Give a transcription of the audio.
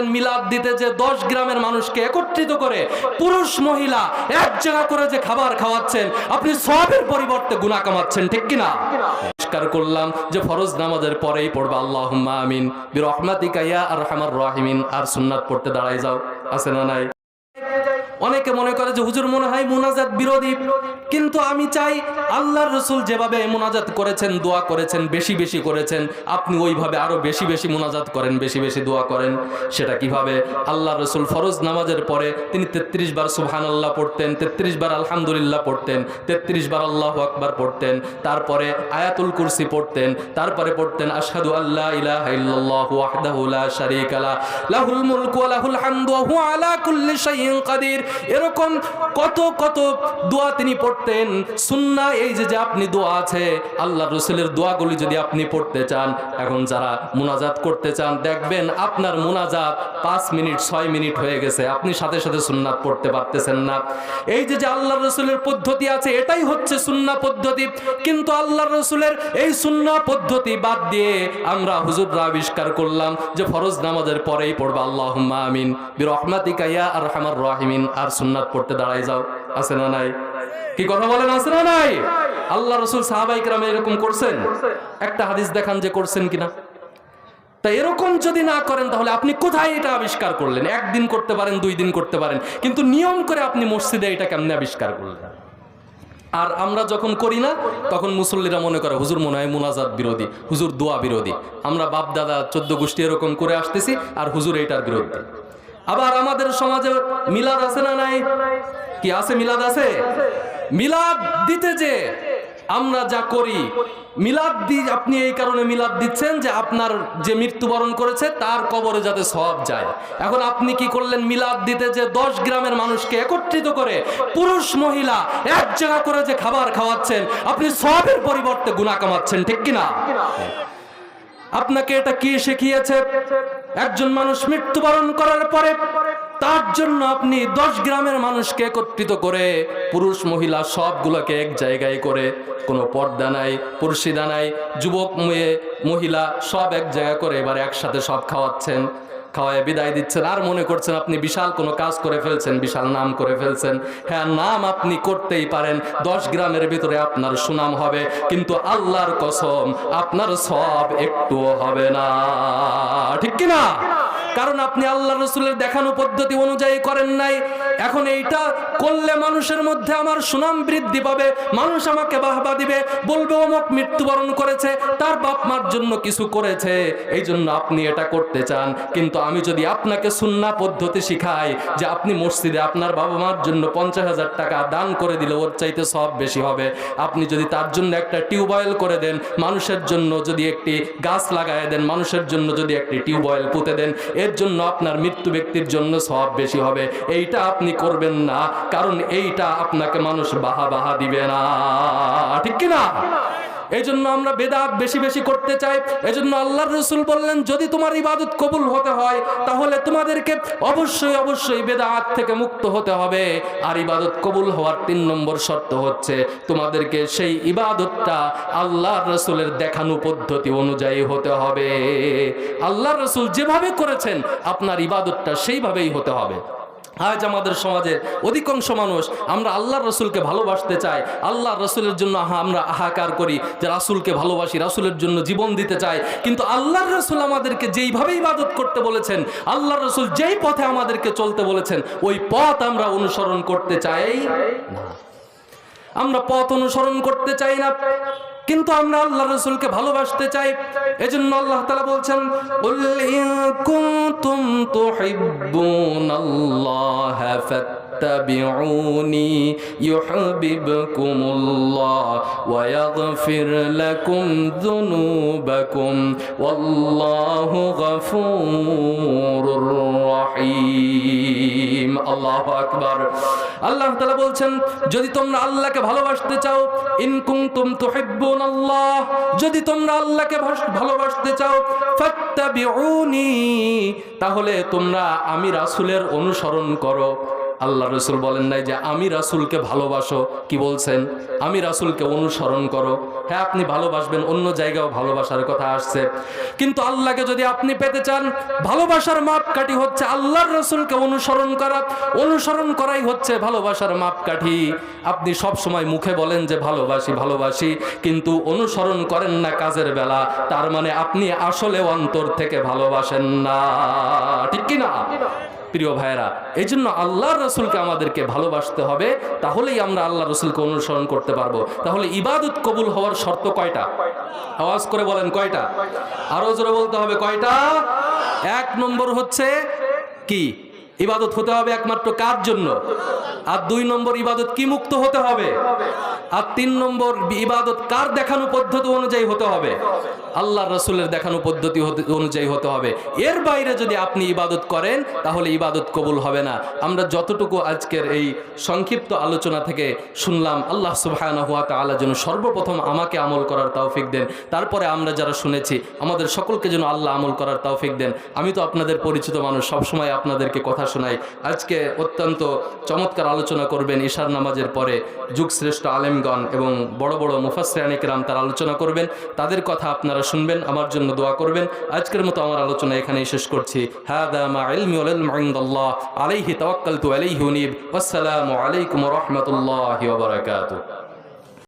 করলেন মিলাদ দিতে যে দশ গ্রামের মানুষকে একত্রিত করে পুরুষ, মহিলা এক জায়গা করে যে খাবার খাওয়াচ্ছেন, আপনি সবের পরিবর্তে গুণা কামাচ্ছেন, ঠিক কিনা? পরিষ্কার করলাম যে ফরজ নামাজের পরেই পড়বা আল্লাহ আমিন। বিরহমাতিকা ইয়া আরহামার রাহিমিন। আর সুন্নাত পড়তে দাঁড়াই যাও, আছে না নাই? অনেকে মনে করে যে হুজুর মনে হয় মুনাজাত বিরোধী, কিন্তু আমি চাই আল্লাহর রসুল যেভাবে মোনাজাত করেছেন, দোয়া করেছেন, বেশি বেশি করেছেন, আপনি ওইভাবে আরও বেশি বেশি মোনাজাত করেন, বেশি বেশি দোয়া করেন। সেটা কীভাবে? আল্লাহ রসুল ফরজ নামাজের পরে তিনি তেত্রিশ বার সুবহান আল্লাহ পড়তেন, তেত্রিশ বার আলহামদুলিল্লাহ পড়তেন, তেত্রিশ বার আল্লাহ আকবার পড়তেন, তারপরে আয়াতুল কুরসি পড়তেন, তারপরে পড়তেন, আশহাদু আল্লাহ লাহুল হুয়া আলা কাদির। এরকম কত কত দোয়া তিনি পড়তেন সুন্না এই যে আপনি দোয়া আছে, আল্লাহ রসুলের দোয়াগুলি যদি আপনি পড়তে চান, এখন যারা মুনাজাত করতে চান, দেখবেন আপনার মোনাজাত পাঁচ মিনিট, ছয় মিনিট হয়ে গেছে। আপনি সাথে সাথে সুন্নাত পড়তে পারতেছেন না। এই যে যে আল্লাহ রসুলের পদ্ধতি আছে, এটাই হচ্ছে সুন্না পদ্ধতি। কিন্তু আল্লাহ রসুলের এই সুন্না পদ্ধতি বাদ দিয়ে আমরা হুজুররা আবিষ্কার করলাম যে ফরজ নামাজের পরেই পড়বা আল্লাহ আমিন। বিরহমাতিকা ইয়া আরহামার রাহিমিন। আর সুন্নাত পড়তে দাঁড়াই যাও। আছে না নাই? কি কথা বলেন, আছে না নাই? আল্লাহ রসুল সাহাবাই কেরাম এরকম করছেন? একটা হাদিস দেখান যে করছেন কিনা। তা এরকম যদি না করেন, তাহলে আপনি কোথায় এটা আবিষ্কার করলেন? একদিন করতে পারেন, দুই দিন করতে পারেন। কিন্তু নিয়ম করে আপনি মসজিদে এটা কেমনে আবিষ্কার করলেন? আর আমরা যখন করি না, তখন মুসল্লিরা মনে করে, হুজুর মনে হয় মুনাজাত বিরোধী, হুজুর দোয়া বিরোধী। আমরা বাপ দাদা চোদ্দ গোষ্ঠী এরকম করে আসতেছি, আর হুজুর এটার বিরুদ্ধে। আবার আমাদের সমাজে মিলাদ আছে না নাই? কি আছে মিলাদ আছে? মিলাদ দিতে যে আমরা যা করি, মিলাদ দি আপনি এই কারণে মিলাদ দিচ্ছেন যে আপনার যে মৃত্যুবরণ করেছে তার কবরে যাতে সব যায়। এখন আপনি কি করলেন? মিলাদ দিতে যে দশ গ্রামের মানুষকে একত্রিত করে পুরুষ, মহিলা এক জায়গা করে যে খাবার খাওয়াচ্ছেন, আপনি সবের পরিবর্তে গুণা কামাচ্ছেন, ঠিক কিনা? আপনাকে এটা কি শিখিয়েছে? একজন মানুষ মৃত্যুবরণ করার পরে তার জন্য আপনি দশ গ্রামের মানুষকে একত্রিত করে পুরুষ, মহিলা সবগুলোকে এক জায়গায় করে, কোনো পর্দা নাই পুরুষিদা নাই, যুবক, মেয়ে, মহিলা সব এক জায়গা করে এবার একসাথে সব খাওয়াচ্ছেন। খাওয়ায় বিদায় দিচ্ছেন। আর মনে করছেন আপনি বিশাল কোনো কাজ করে ফেলছেন, বিশাল নাম করে ফেলছেন। হ্যাঁ নাম আপনি করতেই পারেন। দশ গ্রামের ভিতরে আপনার সুনাম হবে, কিন্তু আল্লাহর কসম আপনার সব একটুও হবে না। ঠিক কিনা? কারণ আপনি আল্লাহ রসুলের দেখানো পদ্ধতি অনুযায়ী করেন নাই। এখন এইটা করলে মানুষের মধ্যে আমার সুনাম বৃদ্ধি পাবে, মানুষ আমাকে বাহবা দিবে, বলবে, অমুক মৃত্যুবরণ করেছে, তার বাপ মার জন্য কিছু করেছে এই জন্য আপনি এটা করতে চান। কিন্তু আমি যদি আপনাকে সুন্না পদ্ধতি শিখাই যে আপনি মসজিদে আপনার বাবা মার জন্য পঞ্চাশ হাজার টাকা দান করে দিলে ওর চাইতে সব বেশি হবে। আপনি যদি তার জন্য একটা টিউবওয়েল করে দেন, মানুষের জন্য যদি একটি গাছ লাগায় দেন, মানুষের জন্য যদি একটি টিউবওয়েল পুঁতে দেন, এর জন্য আপনার মৃত্যু ব্যক্তির জন্য সব বেশি হবে। এইটা আপনি করবেন না, কারণ এইটা আপনাকে মানুষ বাহা বাহা দিবে না। ঠিক কি না এই জন্য আমরা বেদাত বেশি বেশি করতে চাই। এই জন্য আল্লাহর রসুল বললেন, যদি তোমার ইবাদত কবুল হতে হয়, তাহলে তোমাদেরকে অবশ্যই অবশ্যই বেদাত থেকে মুক্ত হতে হবে। আর ইবাদত কবুল হওয়ার তিন নম্বর শর্ত হচ্ছে, তোমাদেরকে সেই ইবাদতটা আল্লাহর রসুলের দেখানো পদ্ধতি অনুযায়ী হতে হবে। আল্লাহর রসুল যেভাবে করেছেন, আপনার ইবাদতটা সেইভাবেই হতে হবে। আজ আমাদের সমাজের অধিকাংশ মানুষ আমরা আল্লাহর রসুলকে ভালোবাসতে চাই। আল্লাহর রসুলের জন্য আমরা আহাকার করি যে রাসুলকে ভালোবাসি, রাসুলের জন্য জীবন দিতে চাই। কিন্তু আল্লাহর রসুল আমাদেরকে যেইভাবে ইবাদত করতে বলেছেন, আল্লাহর রসুল যেই পথে আমাদেরকে চলতে বলেছেন, ওই পথ আমরা অনুসরণ করতে চাই না। আমরা পথ অনুসরণ করতে চাই না। কিন্তু আমরা আল্লাহ রসুলকে ভালোবাসতে চাই। এজন্য আল্লাহ তালা বলছেন "কুল ইন ফাত্তাবিউনি ইউহিব্বুকুমুল্লাহ ওয়া ইয়াগফির লাকুম যুনুবাকুম ওয়াল্লাহু গফুরুর রহিম আল্লাহু আকবার। আল্লাহ তাআলা বলছেন, যদি তোমরা আল্লাহকে ভালোবাসতে চাও, ইন কুনতুম তুহিব্বুনাল্লাহ। যদি তোমরা আল্লাহকে ভালোবাসতে চাও, ফাত্তাবিউনি। তাহলে তোমরা আমি রাসূলের অনুসরণ করো। আল্লাহ রসুল বলেন নাই যে আমি রাসুলকে ভালোবাসো। কি বলছেন? আমি রাসুলকে অনুসরণ করো। হ্যাঁ আপনি ভালোবাসবেন, অন্য জায়গাও ভালোবাসার কথা আসছে। কিন্তু আল্লাহকে যদি আপনি পেতে চান, ভালোবাসার মাপকাঠি হচ্ছে আল্লাহর রসুলকে অনুসরণ করা। অনুসরণ করাই হচ্ছে ভালোবাসার মাপকাঠি। আপনি সব সময় মুখে বলেন যে ভালোবাসি ভালোবাসি, কিন্তু অনুসরণ করেন না কাজের বেলা। তার মানে আপনি আসলে অন্তর থেকে ভালোবাসেন না। ঠিক কি না প্রিয় ভাইয়েরা এই জন্য আল্লাহর রসুলকে আমাদেরকে ভালোবাসতে হবে, তাহলেই আমরা আল্লাহ রসুলকে অনুসরণ করতে পারব। তাহলে ইবাদত কবুল হওয়ার শর্ত কয়টা? আওয়াজ করে বলেন, কয়টা? আরও জোরে বলতে হবে, কয়টা? এক নম্বর হচ্ছে কি? ইবাদত হতে হবে একমাত্র কার জন্য? আর দুই নম্বর ইবাদত কি মুক্ত হতে হবে? আর তিন নম্বর ইবাদত কার দেখানো পদ্ধতি অনুযায়ী হতে হবে? আল্লাহ রসুলের দেখানো পদ্ধতি অনুযায়ী হতে হবে। এর বাইরে যদি আপনি ইবাদত করেন, তাহলে ইবাদত কবুল হবে না। আমরা যতটুকু আজকের এই সংক্ষিপ্ত আলোচনা থেকে শুনলাম, আল্লাহ সুবহানাহু ওয়া তাআলা যেন সর্বপ্রথম আমাকে আমল করার তৌফিক দেন। তারপরে আমরা যারা শুনেছি, আমাদের সকলকে যেন আল্লাহ আমল করার তৌফিক দেন। আমি তো আপনাদের পরিচিত মানুষ, সবসময় আপনাদেরকে কথা শোনাই আজকে অত্যন্ত চমৎকার আলোচনা করবেন ঈশার নামাজের পরে যুগশ্রেষ্ঠ আলেমগণ এবং বড় বড় মুফাসরানিকরাম তার আলোচনা করবেন। তাদের কথা আপনারা শুনবেন, আমার জন্য দোয়া করবেন। আজকের মতো আমার আলোচনা এখানেই শেষ করছি। ইনদাল্লাহ, আলাইহি তাওয়াক্কালতু আলাইহি ওয়াসসালামু আলাইকুম রাহমাতুল্লাহি বারাকাতুহু।